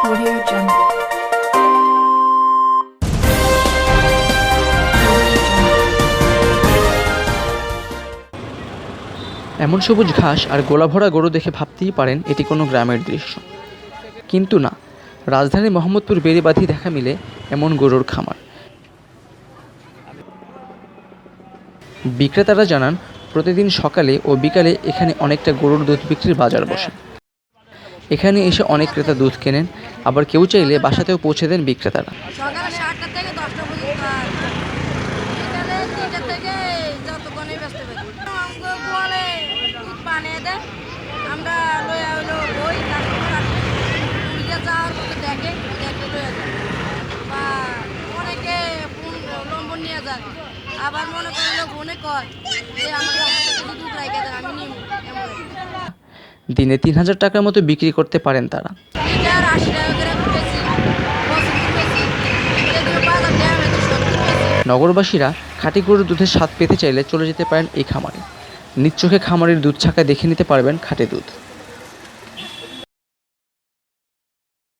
এমন সবুজ ঘাস আর গোলাভরা গরু দেখে ভাবতেই পারেন এটি কোনো গ্রামের দৃশ্য। কিন্তু না, রাজধানী মোহাম্মদপুর বেড়িবাঁধি দেখা মিলে এমন গরুর খামার। বিক্রেতারা জানান, প্রতিদিন সকালে ও বিকালে এখানে অনেকটা গরুর দুধ বিক্রির বাজার বসে। এখানে এসে অনেক ক্রেতা দুধ কেনেন আবার কেউ চাইলে বাসাতেও পৌঁছে দেন বিক্রেতারা। সকালে সাতটা থেকে দশটা পর্যন্ত বিকালে তিনটা থেকে যতক্ষণই ব্যস্ত পারি গোয়ালে দুধ বানিয়ে দেয় আমরা লইয়া হইল বই কাস্টমার যাওয়ার মতো দেখে দেখে লইয়া যায় বা অনেকে নম্বর নিয়ে যায়। আবার মনে করল ফোনে কয় যে আমার থেকে দুধ রাইখে দেন আমি নিব দিনে তিন হাজার টাকার মতো বিক্রি করতে পারেন তারা। নগরবাসীরা খাঁটি গরুর দুধের স্বাদ পেতে চাইলে চলে যেতে পারেন এই খামারে। নিজ চোখে খামারের দুধ ছাকা দেখে নিতে পারবেন খাঁটি দুধ।